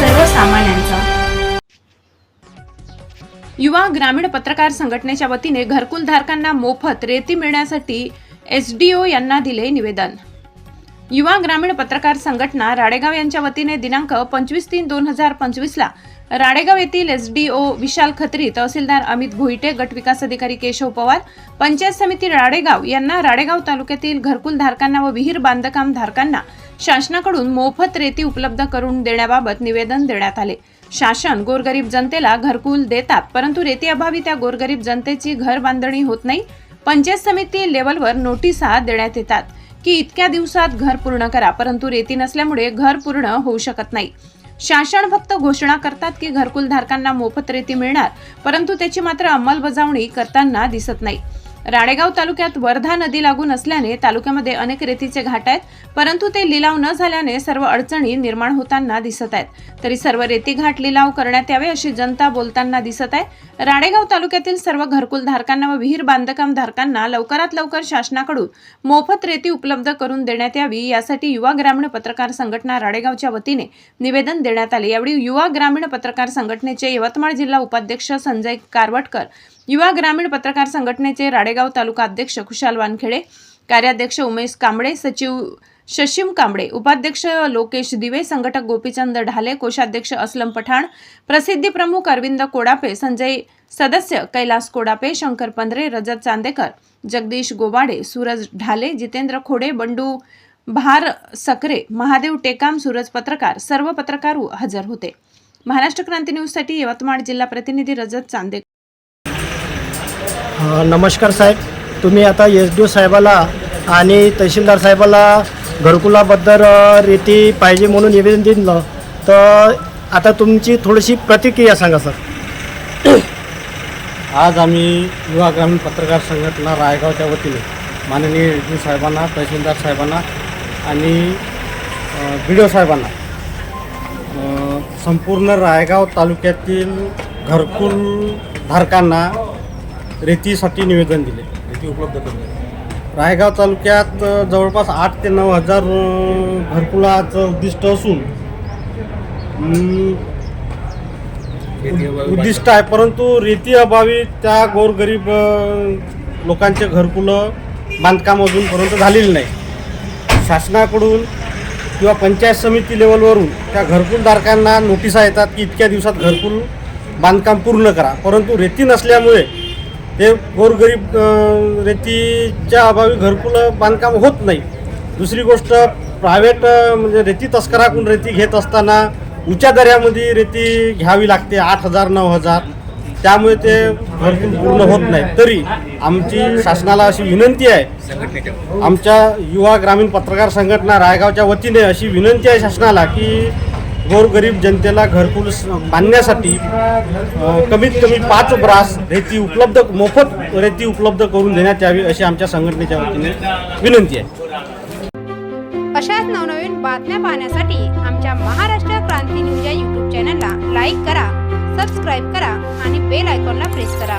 सर्वसामान्यांचा. युवा ग्रामीण पत्रकार संघटनेच्या वतीने घरकुल धारकांना मोफत रेती मिळण्यासाठी एसडीओ यांना दिले निवेदन. युवा ग्रामीण पत्रकार संघटना राडेगाव यांच्या वतीने दिनांक पंचवीस तीन दोन हजार पंचवीसला राडेगाव येथील एसडीओ विशाल खत्री तहसीलदार अमित भोईटे गट विकास अधिकारी केशव पवार पंचायत समिती राडेगाव यांना राडेगाव तालुक्यातील घरकुल धारकांना व विहीर बांधकाम धारकांना शासनाकडून मोफत रेती उपलब्ध करून देण्याबाबत निवेदन देण्यात आले. शासन गोरगरीब जनतेला घरकुल देतात परंतु रेती अभावी त्या गोरगरीब जनतेची घर बांधणी होत नाही. पंचायत समिती लेवलवर नोटिसा देण्यात येतात की इतक्या दिवसात घर पूर्ण करा परंतु रेती नसल्यामुळे घर पूर्ण होऊ शकत नाही. शासन फक्त घोषणा करतात की घरकुल धारकांना मोफत रेती मिळणार परंतु त्याची मात्र अंमलबजावणी करताना दिसत नाही. राणेगाव तालुक्यात वर्धा नदी लागून असल्याने तालुक्यामध्ये अनेक रेतीचे घाट आहेत परंतु ते लिलाव न झाल्याने सर्व अडचणी निर्माण होताना दिसत आहेत. तरी सर्व रेती घाट लिलाव करण्यात यावे अशी जनता बोलताना दिसत आहे. राणेगाव तालुक्यातील सर्व घरकुल धारकांना व विहीर बांधकाम धारकांना लवकरात लवकर शासनाकडून मोफत रेती उपलब्ध करून देण्यात यावी यासाठी युवा ग्रामीण पत्रकार संघटना राळेगावच्या वतीने निवेदन देण्यात आले. यावेळी युवा ग्रामीण पत्रकार संघटनेचे यवतमाळ जिल्हा उपाध्यक्ष संजय कारवटकर युवा ग्रामीण पत्रकार संघटनेचे राडेगाव तालुका अध्यक्ष खुशाल वानखेडे कार्याध्यक्ष उमेश कांबळे सचिव शशिम कांबळे उपाध्यक्ष लोकेश दिवे संघटक गोपीचंद ढाले कोषाध्यक्ष असलम पठाण प्रसिद्धी प्रमुख अरविंद कोडापे संजय सदस्य कैलास कोडापे शंकर पंधरे रजत चांदेकर जगदीश गोवाडे सूरज ढाले जितेंद्र खोडे बंडू भार सकरे महादेव टेकाम सूरज पत्रकार सर्व पत्रकार हजर होते. महाराष्ट्र क्रांती न्यूजसाठी यवतमाळ जिल्हा प्रतिनिधी रजत चांदेकर. नमस्कार साहेब. तुम्ही आता एस डी ओ साहेबाला आणि तहसीलदार साहेबाला घरकुलाबद्दल रीती रेती पाहिजे म्हणून निवेदन दिलं. तर आता तुमची थोडीशी प्रतिक्रिया सांगा सर. आज आम्ही युवा ग्रामीण पत्रकार संघटना रायगावच्या वतीने माननीय एस साहेबांना तहसीलदार साहेबांना आणि बी डी ओ साहेबांना संपूर्ण रायगाव तालुक्यातील घरकुल धारकांना रेतीसाठी निवेदन दिले. रेती उपलब्ध करून रायगाव तालुक्यात जवळपास आठ ते नऊ हजार घरकुलाचं उद्दिष्ट असून उद्दिष्ट आहे. परंतु रेती अभावी त्या गोरगरीब लोकांचे घरकुलं बांधकाम अजूनपर्यंत झालेले नाही. शासनाकडून किंवा पंचायत समिती लेवलवरून त्या घरकुलधारकांना नोटिसा येतात की इतक्या दिवसात घरकुल बांधकाम पूर्ण करा. परंतु रेती नसल्यामुळे ते गोरगरीब रेतीच्या अभावी घरकुलं बांधकाम होत नाही. दुसरी गोष्ट प्रायव्हेट म्हणजे रेती तस्कराकडून रेती घेत असताना उच्या दर्यामध्ये रेती घ्यावी लागते आठ हजार नऊ हजार. त्यामुळे ते घरकुल पूर्ण होत नाही. तरी आमची शासनाला अशी विनंती आहे. आमच्या युवा ग्रामीण पत्रकार संघटना रायगावच्या वतीने अशी विनंती आहे शासनाला की गोरगरीब जनतेला घरकुल बांधण्यासाठी कमीत कमी पाच ब्रास रेती उपलब्ध मोफत रेती उपलब्ध करून देण्यात यावी अशी आमच्या संघटनेच्या वतीने विनंती आहे. अशाच नवनवीन बातम्या पाहण्यासाठी आमच्या महाराष्ट्र क्रांती न्यूज या यूट्यूब चॅनलला लाईक करा सबस्क्राईब करा आणि बेल आयकॉनला प्रेस करा.